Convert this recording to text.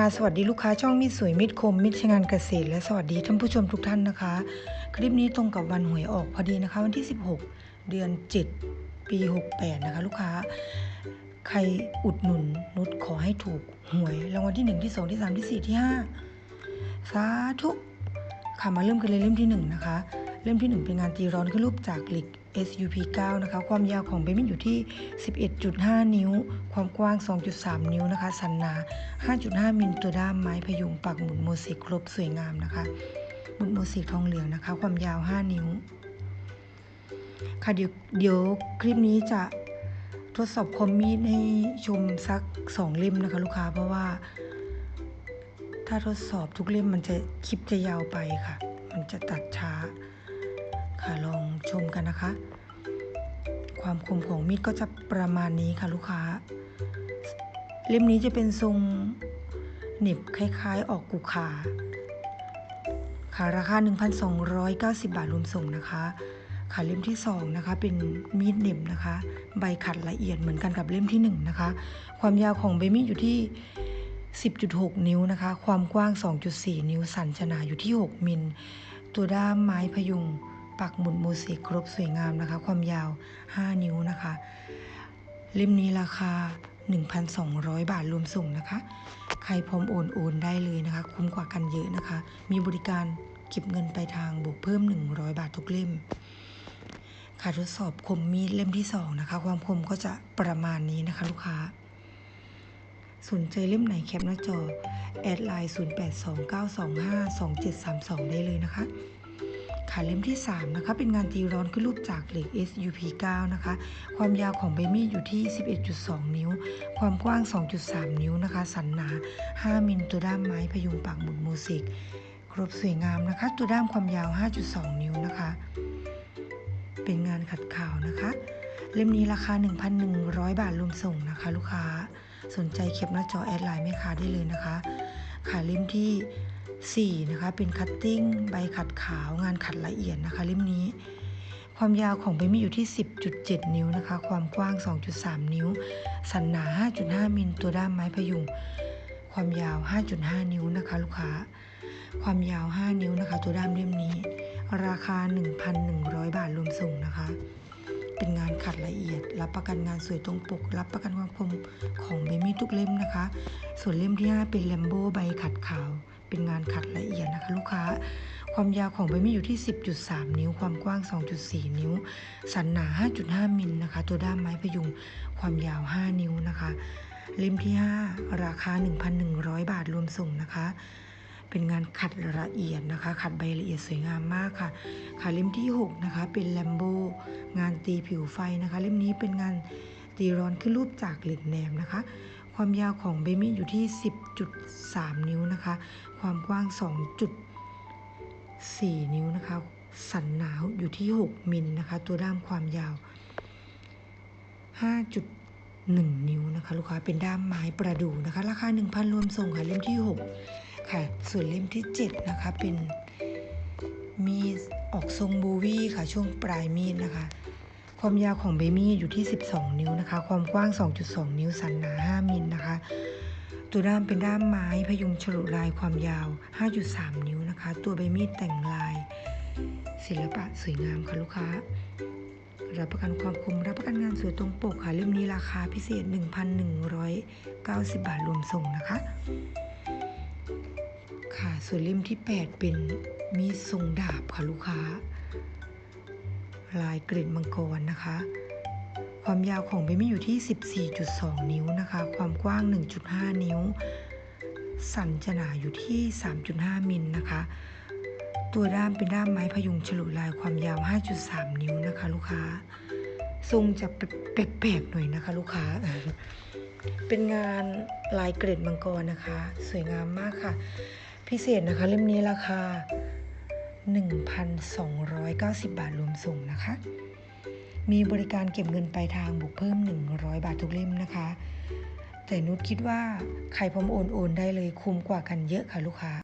ค่ะสวัสดีลูกค้าช่องมิตรสวยมิตรคมมิตรชงานเกษตร และสวัสดีท่านผู้ชมทุกท่านนะคะ คลิปนี้ตรงกับวันหวยออกพอดีนะคะ วันที่ 16 เดือน 7 ปี 68 นะคะ ลูกค้า ใครอุดหนุนนุชขอให้ถูกหวยรางวัลที่ 1 ที่ 2 ที่ 3 ที่ 4 ที่ 5 สาธุค่ะมาเริ่มกันเลยเล่มที่ 1 นะคะ เล่มที่ 1 เป็นงานตีร้อนขึ้นรูปจากเหล็ก SUP 9นะคะ ความยาวของเบมินอยู่ที่ 11.5 นิ้ว ความกว้าง 2.3 นิ้วนะคะ สันหนา 5.5 มิลตัวด้ามไม้พยุงปักหมุนโมซิกครบสวยงามนะคะหมุนโมซิกทองเหลืองนะคะ ความยาว 5 นิ้ว ค่ะเดี๋ยวเดี๋ยวคลิปนี้จะทดสอบคอมมีดให้ชมสัก 2 เล่มนะคะ ลูกค้าเพราะว่า ถ้าทดสอบทุกเล่มมันจะคลิปจะยาวไปค่ะ มันจะตัดช้า ค่ะลองชมกันนะคะ ความคมของมีดก็จะประมาณนี้ค่ะลูกค้า เล่มนี้จะเป็นทรงเหน็บคล้ายๆ ออกกุขาค่ะราคา 1,290 บาทรวมส่งนะคะค่ะเล่มที่2นะคะเป็นมีดเหน็บนะคะ ใบขัดละเอียดเหมือนกันกับเล่มที่1นะคะ ความยาวของใบมีดอยู่ที่ 10.6 นิ้วนะคะ ความกว้าง 2.4 นิ้ว สันชนาอยู่ที่ 6 มิล ตัวด้ามไม้พยุง ปักหมุนโมเสกครบสวยงามนะคะ ความยาว 5 นิ้วนะคะ เล่มนี้ราคา 1,200 บาทรวมส่งนะคะ ใครพร้อมโอนโอนได้เลยนะคะ คุ้มกว่ากันเยอะนะคะ มีบริการเก็บเงินไปทางบวกเพิ่ม 100 บาททุกเล่ม ค่ะทดสอบคมมีดเล่มที่ 2 นะคะ ความคมก็จะประมาณนี้นะคะ ลูกค้า สนใจเล่มไหนแคปหน้าจอ แอดไลน์ 0829252732 ได้เลยนะคะ ค่ะเล่มที่ 3 นะคะ เป็นงานตีร้อนขึ้นรูปจากเหล็ก SUP 9 นะคะ ความยาวของใบมีดอยู่ที่ 11.2 นิ้ว ความกว้าง 2.3 นิ้วนะคะ สันหนา 5 มิลตัวด้ามไม้พยุงปากหมุนโมซิกครบสวยงามนะคะ ตัวด้ามความยาว 5.2 นิ้วนะคะ เป็นงานขัดข่าวนะคะ เล่มนี้ราคา 1,100 บาทรวมส่งนะคะ ลูกค้าสนใจเข็บหน้าจอแอดไลน์แม่ค้าได้เลยนะคะ ค่ะเล่มที่ 4นะคะเป็นคัตติ้งใบขัดขาวงานขัดละเอียดนะคะเล่มนี้ ความยาวของใบมีดอยู่ที่ 10.7 นิ้วนะคะ ความกว้าง 2.3 นิ้ว สันหนา 5.5 มิลตัวด้ามไม้พยุง ความยาว 5.5 นิ้วนะคะลูกค้า ความยาว 5 นิ้วนะคะ ตัวด้ามเล่มนี้ ราคา 1,100 บาทรวมส่งนะคะ เป็นงานขัดละเอียด รับประกันงานสวยตรงปก รับประกันความคมของเบมี่ทุกเล่มนะคะ ส่วนเล่มที่ 5 เป็นแลมโบใบขัดขาว เป็นงานขัดละเอียดนะคะลูกค้า ความยาวของเบมี่อยู่ที่ 10.3 นิ้ว ความกว้าง 2.4 นิ้ว สันหนา 5.5 มิลนะคะ ตัวด้ามไม้พยุง ความยาว 5 นิ้วนะคะ เล่มที่ 5 ราคา 1,100 บาทรวมส่งนะคะ เป็นงานขัดละเอียดนะคะ ขัดใบละเอียดสวยงามมากค่ะ ค่ะเล่มที่ 6 นะคะ เป็นแลมโบงานตีผิวไฟนะคะ เล่มนี้เป็นงานตีร้อนขึ้นรูปจากเหล็กแหนมนะคะ ความยาวของเบมี่อยู่ที่ 10.3 นิ้วนะคะ ความกว้าง 2.4 นิ้วนะคะ สันหนาวอยู่ที่ 6 มิลนะคะ ตัวด้ามความยาว 5.1 นิ้วนะคะ ลูกค้าเป็นด้ามไม้ประดู่นะคะ ราคา 1,000 รวมส่งค่ะ เล่มที่ 6 ค่ะ ส่วนเล่มที่ 7 นะคะ เป็นมีดออกทรงโบวี่ค่ะ ช่วงปลายมีดนะคะ ความยาวของเบมี่อยู่ที่ 12 นิ้วนะคะ ความกว้าง 2.2 นิ้ว สันหนา 5 มิลนะคะ ตัวด้ามเป็นด้ามไม้ พยุงฉลุลายความยาว 5.3 นิ้วนะคะ ตัวใบมีดแต่งลาย ศิลปะสวยงามค่ะลูกค้า รับประกันความคม รับประกันงานสวยตรงปกค่ะ เล่มนี้ราคาพิเศษ 1,190 บาทรวมส่งนะคะ ค่ะ ส่วนเล่มที่ 8 เป็นมีดทรงดาบค่ะลูกค้า ลายกรีดมังกรนะคะ ความยาวของเบมี่อยู่ที่ 14.2 นิ้วนะคะ ความกว้าง 1.5 นิ้ว สันจะหนาอยู่ที่ 3.5 มิลนะคะ ตัวด้ามเป็นด้ามไม้พยุงฉลุลายความยาว 5.3 นิ้วนะคะ ลูกค้า ทรงจะแปลกๆหน่อยนะคะลูกค้าเป็นงานลายเกรดมังกรนะคะ สวยงามมากค่ะ พิเศษนะคะ เล่มนี้ราคา 1,290 บาทรวมส่งนะคะ มีบริการเก็บเงินปลายทางบวกเพิ่ม 100 บาททุกเล่มนะคะ แต่นุชคิดว่าใครพร้อมโอนโอนได้เลยคุ้มกว่ากันเยอะค่ะลูกค้า